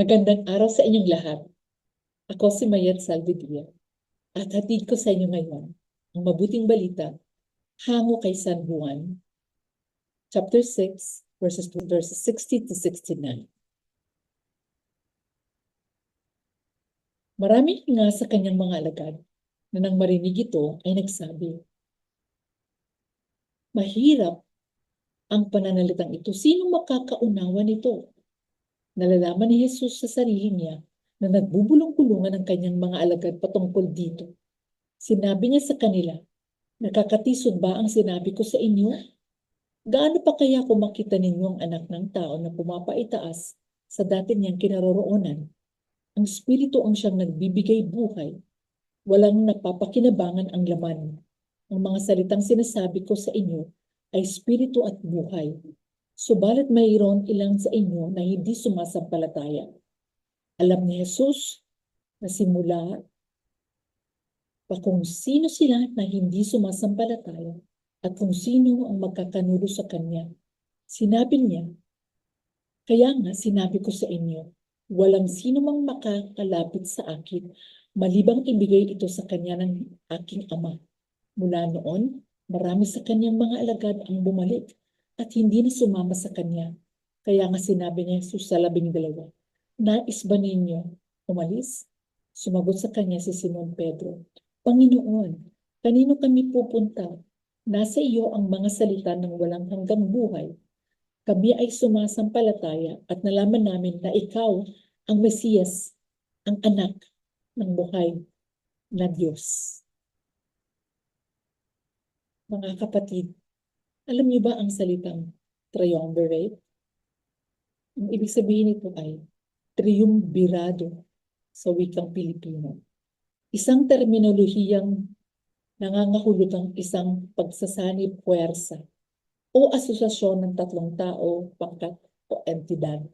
Magandang araw sa inyong lahat. Ako si Mayet Salvidria at hatid ko sa inyo ngayon ang mabuting balita hango kay San Juan, chapter 6, verses, verses 60 to 69. Marami nga sa kanyang mga alagad na nang marinig ito ay nagsabi, Mahirap ang pananalitang ito. Sino makakaunawa nito? Nalalaman ni Jesus sa sarili niya na nagbubulong-bulungan ang kanyang mga alagad patungkol dito. Sinabi niya sa kanila, Nakakatisod ba ang sinabi ko sa inyo? Gaano pa kaya kung makita ninyo ang anak ng tao na pumapaitaas sa dati niyang kinaroroonan? Ang Espiritu ang siyang nagbibigay buhay. Walang napapakinabangan ang laman. Ang mga salitang sinasabi ko sa inyo ay Espiritu at buhay. Subalit mayroon ilang sa inyo na hindi sumasampalataya. Alam ni Jesus na simula pa kung sino sila na hindi sumasampalataya at kung sino ang magkakanulo sa Kanya. Sinabi niya, kaya nga sinabi ko sa inyo, walang sino mang makakalapit sa akin malibang ibigay ito sa Kanya ng aking Ama. Mula noon, marami sa Kanyang mga alagad ang bumalik at hindi na sumama sa kanya. Kaya nga sinabi niya Jesus sa labing dalawa, Nais ba ninyo umalis? Sumagot sa kanya si Simon Pedro, Panginoon, kanino kami pupunta? Nasa iyo ang mga salita ng walang hanggang buhay. Kami ay sumasampalataya at nalaman namin na ikaw ang Mesiyas, ang anak ng buhay na Diyos. Mga kapatid, alam niyo ba ang salitang triumvirate? Ang ibig sabihin nito ay triumvirado sa wikang Pilipino. Isang terminolohiyang nangangahulog ang isang pagsasanib puwersa o asosasyon ng tatlong tao, pangkat o entidad.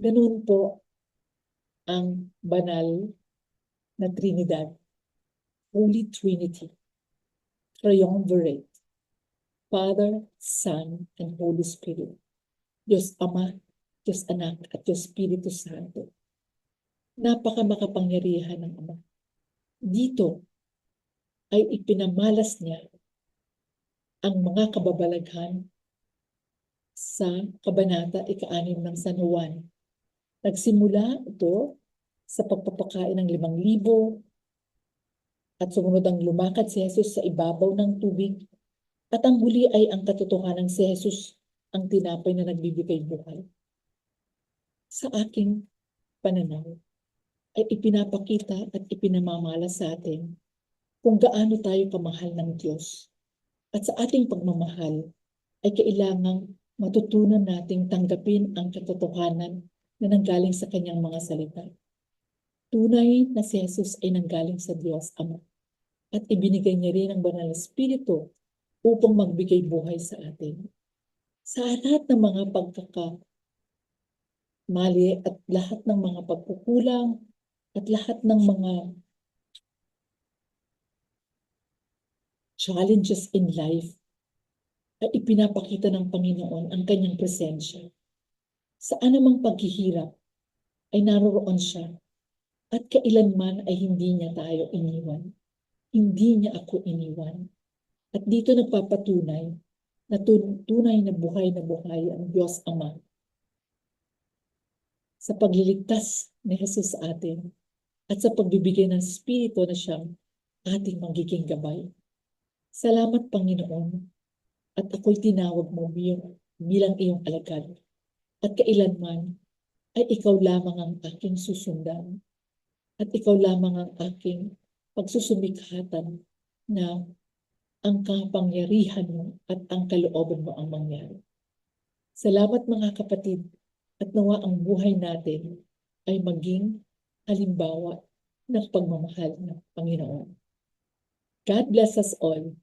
Ganun po ang banal na Trinidad, Holy Trinity, triumvirate. Father, Son, and Holy Spirit. Diyos Ama, Diyos Anak, at Diyos Espiritu Santo. Napaka makapangyarihan ng Ama. Dito ay ipinamalas niya ang mga kababalaghan sa Kabanata ika-anim ng San Juan. Nagsimula ito sa pagpapakain ng limang libo at sumunod ang lumakad si Jesus sa ibabaw ng tubig at ang huli ay ang katotohanan si Jesus ang tinapay na nagbibigay buhay. Sa aking pananaw, ay ipinapakita at ipinamamala sa atin kung gaano tayo kamahal ng Diyos. At sa ating pagmamahal ay kailangang matutunan nating tanggapin ang katotohanan na nanggaling sa kanyang mga salita. Tunay na si Jesus ay nanggaling sa Diyos Ama at ibinigay niya rin ang banal na Espiritu upang magbigay buhay sa atin. Sa lahat ng mga pagkaka mali at lahat ng mga pagkukulang at lahat ng mga challenges in life ay ipinapakita ng Panginoon ang kanyang presensya. Sa anumang paghihirap ay naroroon siya at kailanman ay hindi niya tayo iniwan. Hindi niya ako iniwan. At dito nagpapatunay na tunay na buhay na buhay ang Diyos Ama. Sa pagliligtas ni Jesus sa atin at sa pagbibigay ng Espiritu na siyang ating magiging gabay. Salamat Panginoon at ako'y tinawag mo bilang iyong alagad at kailanman ay ikaw lamang ang aking susundan at ikaw lamang ang aking pagsusumikhatan na ang kapangyarihan mo at ang kalooban mo ang mangyari. Salamat mga kapatid at nawa ang buhay natin ay maging halimbawa ng pagmamahal ng Panginoon. God bless us all.